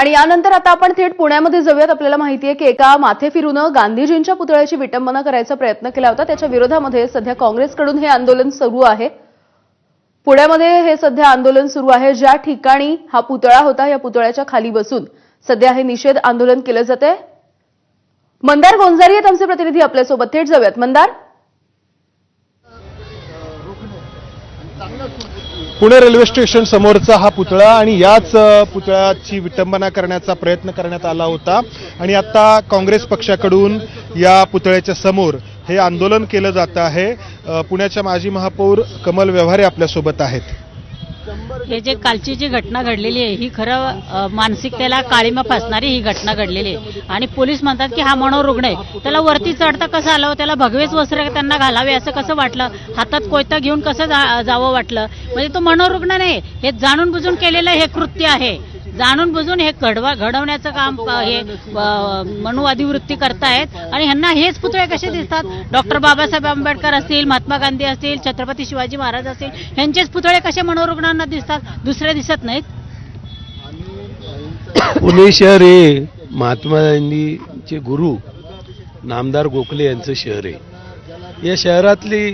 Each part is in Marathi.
आणि यानंतर आता आपण थेट पुण्यामध्ये जाऊयात. आपल्याला माहिती आहे की एका माथेफिरूनं गांधीजींच्या पुतळ्याची विटंबना करायचा प्रयत्न केला होता. त्याच्या विरोधामध्ये सध्या काँग्रेसकडून हे आंदोलन सुरू आहे. पुण्यामध्ये हे सध्या आंदोलन सुरू आहे. ज्या ठिकाणी हा पुतळा होता या पुतळ्याच्या खाली बसून सध्या हे निषेध आंदोलन केलं जाते मंदार गोंजारी आहेत आमचे प्रतिनिधी. आपल्यासोबत थेट जाऊयात. मंदार? पुणे रेल्वे स्टेशन समोरचा हा पुतळा आणि याच पुतळ्याची विटंबना करण्याचा प्रयत्न करण्यात आला होता. आणि आता काँग्रेस पक्षाकडून या पुतळ्याच्या समोर हे आंदोलन केलं जात आहे. पुण्याच्या माजी महापौर कमल व्यवहारे आपल्यासोबत आहेत. हे जे कालची जी घटना घडलेली आहे ही खरं मानसिकतेला काळीमा फासणारी ही घटना घडलेली आहे. आणि पोलीस म्हणतात की हा मनोरुग्ण आहे. त्याला वरती चढता कसं आलं? त्याला भगवेच वस्त्र त्यांना घालावे असं कसं वाटलं? हातात कोयता घेऊन कसं जा- जावं वाटलं? म्हणजे तो मनोरुग्ण नाही. हे जाणून बुजून केलेलं हे कृत्य आहे. जाणून बुजून हे घडवा घडवण्याचं काम हे मनुवादी वृत्ती करतायत. आणि ह्यांना हेच पुतळे कसे दिसतात? डॉक्टर बाबासाहेब आंबेडकर असतील महात्मा गांधी असतील छत्रपती शिवाजी महाराज असतील ह्यांचेच पुतळे कसे मनोरुग्णांना दिसतात? दुसरे दिसत नाहीत. पुणे शहर हे महात्मा गांधीचे गुरु नामदार गोखले यांचं शहर आहे. या शहरातली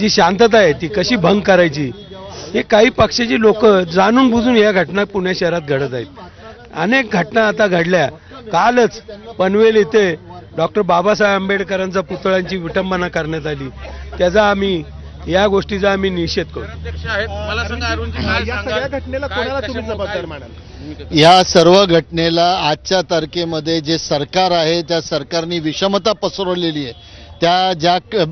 जी शांतता आहे ती कशी भंग करायची? हे काही पक्षाची लोक जाणून बुजून या घटना पुणे शहरात घडत आहेत. अनेक घटना आता घडल्या. कालच पनवेल येथे डॉक्टर बाबासाहेब आंबेडकरांचा पुतळ्यांची विटंबना करण्यात आली. त्याचा आम्ही या गोष्टीचा आम्ही निषेध करू या सर्व घटनेला आजच्या तारखेमध्ये जे सरकार आहे त्या सरकारने विषमता पसरवलेली आहे. त्या ज्या क-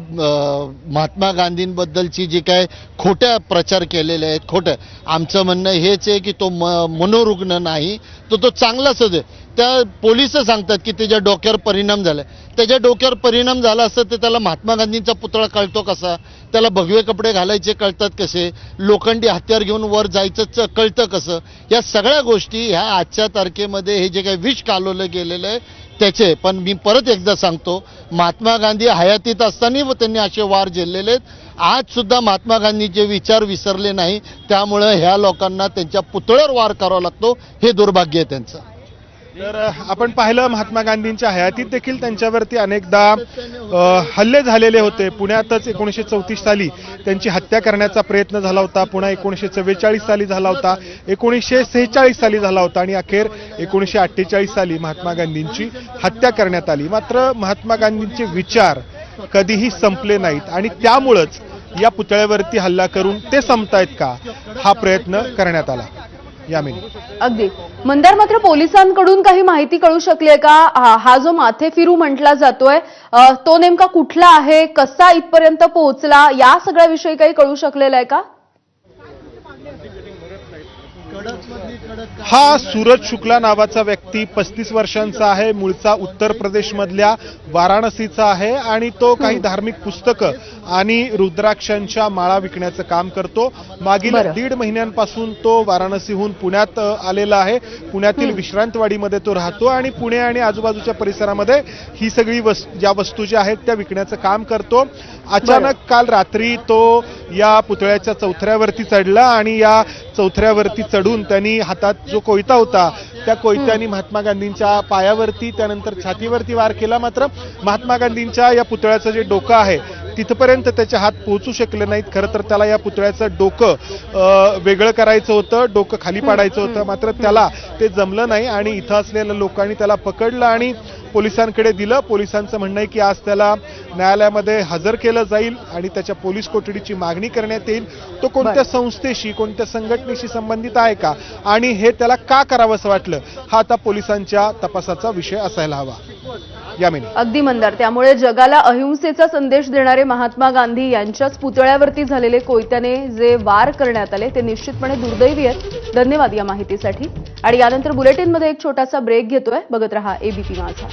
महात्मा गांधींबद्दलची जी काय खोट्या प्रचार केलेले आहेत खोटं आमचं म्हणणं हेच आहे की तो म मनोरुग्ण नाही तर तो चांगलाच आहे. त्या पोलीस सांगतात की त्याच्या डोक्यावर परिणाम झाला त्याच्या डोक्यावर परिणाम झाला असतं तर त्याला महात्मा गांधींचा पुतळा कळतो कसा? त्याला भगवे कपडे घालायचे कळतात कसे? लोखंडी हत्यार घेऊन वर जायचं च- कळतं कसं? या सगळ्या गोष्टी ह्या आजच्या तारखेमध्ये हे जे काही विष कालवलं गेलेलं आहे त्याचे. पण मी परत एकदा सांगतो महात्मा गांधी हयातीत असताना व त्यांनी असे वार झेललेले आहेत. आजसुद्धा महात्मा गांधीचे विचार विसरले नाही. त्यामुळं ह्या लोकांना त्यांच्या पुतळ्यावर वार करावा लागतो. हे दुर्भाग्य आहे त्यांचं. तर आपण पाहिलं महात्मा गांधींच्या हयातीत देखील त्यांच्यावरती अनेकदा हल्ले झालेले होते. पुण्यातच एकोणीसशे चौतीस साली त्यांची हत्या करण्याचा प्रयत्न झाला होता. पुन्हा एकोणीसशे चव्वेचाळीस साली झाला होता. एकोणीसशे सेहेचाळीस साली झाला होता आणि अखेर एकोणीसशे अठ्ठेचाळीस साली महात्मा गांधींची हत्या करण्यात आली. मात्र महात्मा गांधींचे विचार कधीही संपले नाहीत आणि त्यामुळंच या पुतळ्यावरती हल्ला करून ते संपतायत का? हा प्रयत्न करण्यात आला. यामिनी अगदी. मंदार मात्र पोलिसांकडून काही माहिती कळू शकली आहे का? हा- जो माथे फिरू म्हटला जातोय तो नेमका कुठला आहे? कसा इथपर्यंत पोहोचला? या सगळ्या विषयी काही कळू शकलेलं आहे का? हा सूरज शुक्ला नावाचा व्यक्ती पस्तीस वर्षांचा आहे मूळचा उत्तर प्रदेशमधल्या वाराणसीचा आहे आणि तो काही धार्मिक पुस्तकं आणि रुद्राक्षांच्या माळा विकण्याचं काम करतो. मागील. दीड महिन्यांपासून तो वाराणसीहून पुण्यात आलेला आहे. पुण्यातील विश्रांतवाडीमध्ये तो राहतो आणि पुणे आणि आजूबाजूच्या परिसरामध्ये ही सगळी वस ज्या वस्तू ज्या आहेत त्या विकण्याचं काम करतो. अचानक काल रात्री तो या पुतळ्याच्या चौथऱ्यावरती चढला आणि या चौथऱ्यावरती चढून त्यांनी हातात जो कोयता होता त्या कोयत्यानी महात्मा गांधींच्या पायावरती त्यानंतर छातीवरती वार केला. मात्र महात्मा गांधींच्या या पुतळ्याचं जे डोकं आहे तिथपर्यंत त्याचे हात पोहोचू शकले नाहीत. खरं तर त्याला या पुतळ्याचं डोकं वेगळं करायचं होतं डोकं खाली पाडायचं होतं. मात्र त्याला ते जमलं नाही आणि इथं असलेल्या लोकांनी त्याला पकडलं आणि पोलिसांकडे दिलं. पोलिसांचं म्हणणं आहे की आज त्याला न्यायालयामध्ये हजर केलं जाईल आणि त्याच्या पोलीस कोठडीची मागणी करण्यात येईल. तो कोणत्या संस्थेशी कोणत्या संघटनेशी संबंधित आहे का? आणि हे त्याला का करावंसं वाटलं? हा आता पोलिसांच्या तपासाचा विषय असायला हवा. यामिनी अगदी मंदार. त्यामुळे जगाला अहिंसेचा संदेश देणारे महात्मा गांधी यांच्याच पुतळ्यावरती झालेले कोयत्याने जे वार करण्यात आले ते निश्चितपणे दुर्दैवी आहेत. धन्यवाद या माहितीसाठी. आणि यानंतर बुलेटिनमध्ये एक छोटासा ब्रेक घेतोय. बघत रहा एबीपी माझा.